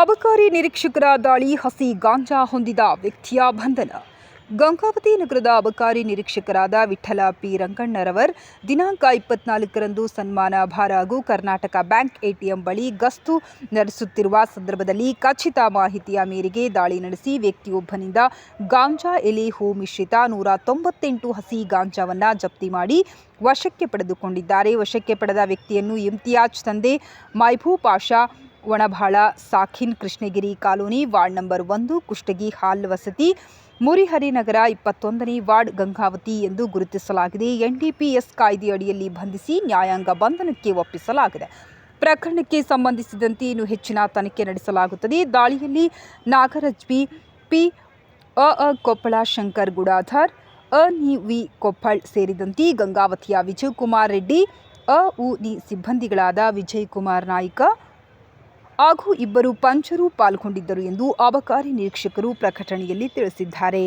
ಅಬಕಾರಿ ನಿರೀಕ್ಷಕರ ದಾಳಿ ಹಸಿ ಗಾಂಜಾ ಹೊಂದಿದ ವ್ಯಕ್ತಿಯ ಬಂಧನ. ಗಂಗಾವತಿ ನಗರದ ಅಬಕಾರಿ ನಿರೀಕ್ಷಕರಾದ ವಿಠಲ ಪಿ. ರಂಗಣ್ಣರವರ್ ದಿನಾಂಕ ಇಪ್ಪತ್ನಾಲ್ಕರಂದು ಸನ್ಮಾನ ಭಾರ ಹಾಗೂ ಕರ್ನಾಟಕ ಬ್ಯಾಂಕ್ ಎಟಿಎಂ ಬಳಿ ಗಸ್ತು ನಡೆಸುತ್ತಿರುವ ಸಂದರ್ಭದಲ್ಲಿ ಖಚಿತ ಮಾಹಿತಿಯ ಮೇರೆಗೆ ದಾಳಿ ನಡೆಸಿ ವ್ಯಕ್ತಿಯೊಬ್ಬನಿಂದ ಗಾಂಜಾ ಎಲೆ ಹೂ ಮಿಶ್ರಿತ ನೂರ ತೊಂಬತ್ತೆಂಟು ಹಸಿ ಗಾಂಜಾವನ್ನು ಜಪ್ತಿ ಮಾಡಿ ವಶಕ್ಕೆ ಪಡೆದುಕೊಂಡಿದ್ದಾರೆ. ವಶಕ್ಕೆ ಪಡೆದ ವ್ಯಕ್ತಿಯನ್ನು ಇಮ್ತಿಯಾಜ್ ತಂದೆ ಮೈಭೂ ಪಾಷಾ ಒಣಬಾಳ, ಸಾಖಿನ್ ಕೃಷ್ಣಗಿರಿ ಕಾಲೋನಿ ವಾರ್ಡ್ ನಂಬರ್ ಒಂದು, ಕುಷ್ಟಗಿ ಹಾಲ್ ವಸತಿ ಮುರಿಹರಿನಗರ ಇಪ್ಪತ್ತೊಂದನೇ ವಾರ್ಡ್ ಗಂಗಾವತಿ ಎಂದು ಗುರುತಿಸಲಾಗಿದೆ. ಎನ್ಡಿಪಿಎಸ್ ಕಾಯ್ದೆಯಡಿಯಲ್ಲಿ ಬಂಧಿಸಿ ನ್ಯಾಯಾಂಗ ಬಂಧನಕ್ಕೆ ಒಪ್ಪಿಸಲಾಗಿದೆ. ಪ್ರಕರಣಕ್ಕೆ ಸಂಬಂಧಿಸಿದಂತೆ ಇನ್ನು ಹೆಚ್ಚಿನ ತನಿಖೆ ನಡೆಸಲಾಗುತ್ತದೆ. ದಾಳಿಯಲ್ಲಿ ನಾಗರಜ್ಬಿ ಪಿ ಅ ಅ ಕೊಪ್ಪಳ ಶಂಕರ್ ಗುಡಾಧರ್, ಅ ನಿ ವಿ ಕೊಪ್ಪಳ್ ಸೇರಿದಂತೆ ಗಂಗಾವತಿಯ ವಿಜಯಕುಮಾರ್ ರೆಡ್ಡಿ, ಅ ಉ ನಿ ಸಿಬ್ಬಂದಿಗಳಾದ ವಿಜಯ್ ಕುಮಾರ್ ನಾಯ್ಕ ಹಾಗೂ ಇಬ್ಬರು ಪಂಚರು ಪಾಲ್ಗೊಂಡಿದ್ದರು ಎಂದು ಅಬಕಾರಿ ನಿರೀಕ್ಷಕರು ಪ್ರಕಟಣೆಯಲ್ಲಿ ತಿಳಿಸಿದ್ದಾರೆ.